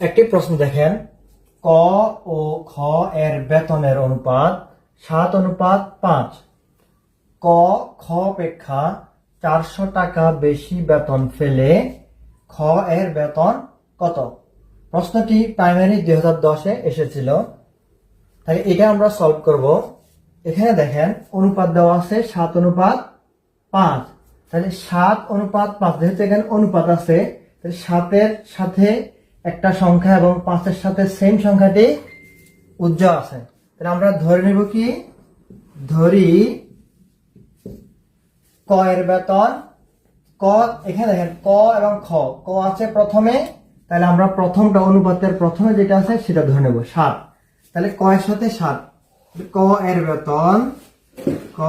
একটি প্রশ্ন দেখেন। ক ও খ এর বেতনের অনুপাত সাত অনুপাত পাঁচ। ক, খ অপেক্ষা চারশো টাকা বেশি বেতন ফেলে খ এর বেতন কত? প্রশ্নটি প্রাইমারি দুই হাজার দশে এসেছিল। তাই এটা আমরা সলভ করব। এখানে দেখেন, অনুপাত দেওয়া আছে সাত অনুপাত পাঁচ। তাহলে সাত অনুপাত পাঁচ, যেহেতু এখানে অনুপাত আছে, তাহলে সাতের সাথে একটা সংখ্যা এবং পাঁচের সাথে সেম সংখ্যাটি উজ্জ্বল আছে। তাহলে আমরা ধরে নেব কি? ধরি ক এর বেতন, ক, এখানে দেখেন, ক এবং খ, ক আছে প্রথমে, তাহলে আমরা প্রথমটা অনুপাতের প্রথমে যেটা আছে সেটা ধরে নেব, সাত। তাহলে ক এর সাথে সাত। ক এর বেতন, ক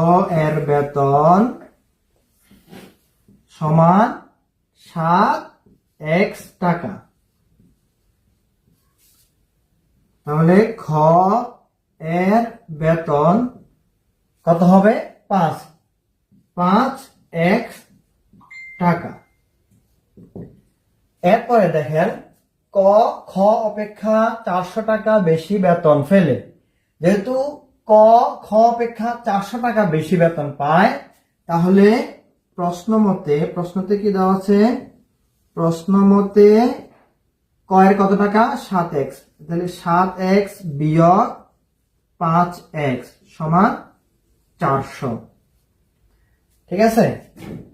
এর বেতন সমান সাত এক্স টাকা। তাহলে খ এর বেতন কত হবে? পাঁচ। পাঁচ এক টাকা। এরপরে দেখেন, ক, খ অপেক্ষা চারশো টাকা বেশি বেতন ফেলে। যেহেতু ক, খ অপেক্ষা চারশো টাকা বেশি বেতন পায়, তাহলে প্রশ্ন মতে, প্রশ্নতে কি দেওয়া আছে? প্রশ্ন মতে ক এর কত টাকা? সাত এক্স। তাহলে সাত এক্স বিয়োগ পাঁচ এক্স সমান চারশো। ঠিক আছে?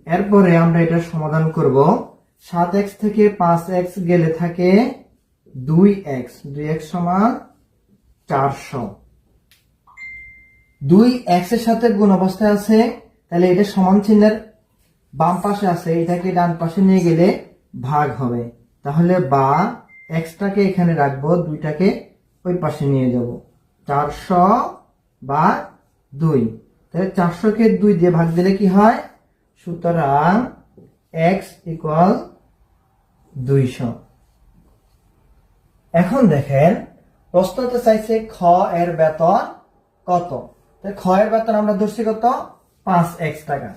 এরপরে আমরা এটা সমাধান করব। সাত এক্স থেকে পাঁচ এক্স গেলে থাকে দুই এক্স। দুই এক্স সমান চারশো। দুই এক্সের সাথে গুণ অবস্থায় আছে, তাহলে এটা সমান চিহ্নের বাম পাশে আছে, এটাকে ডান পাশে নিয়ে গেলে ভাগ হবে। তাহলে বা এক্সটাকে এখানে রাখব, দুইটাকে ওই পাশে নিয়ে যাব। চারশো বা দুই। তাহলে চারশোকে দুই দিয়ে ভাগ দিলে কি হয়? সুতরাং এক্স ইকুয়াল দুইশো। এখন দেখেন, প্রশ্নতে চাইছে খ এর বেতন কত? খ এর বেতন আমরা ধরছি কত? পাঁচ এক্স টাকা।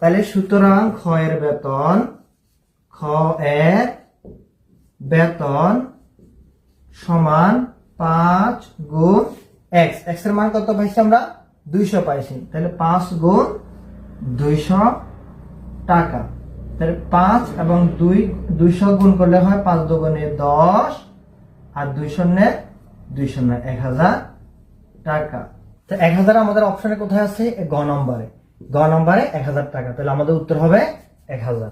তাহলে সুতরাং খ এর বেতন খ এর বেতন সমান পাঁচ গুণ এক্স এক্সের মান কত পাইছি আমরা? দুইশো পাইছি। তাহলে পাঁচ গুণ দুইশো টাকা। তাহলে পাঁচ এবং দুই, দুইশো গুণ করলে হয় পাঁচ দুগুণে দশ আর দুই শূন্য দুই শূন্য এক হাজার টাকা। তো এক হাজার আমাদের অপশনে কোথায় আছে? গ নম্বরে। গ নম্বরে এক হাজার টাকা। তাহলে আমাদের উত্তর হবে এক হাজার।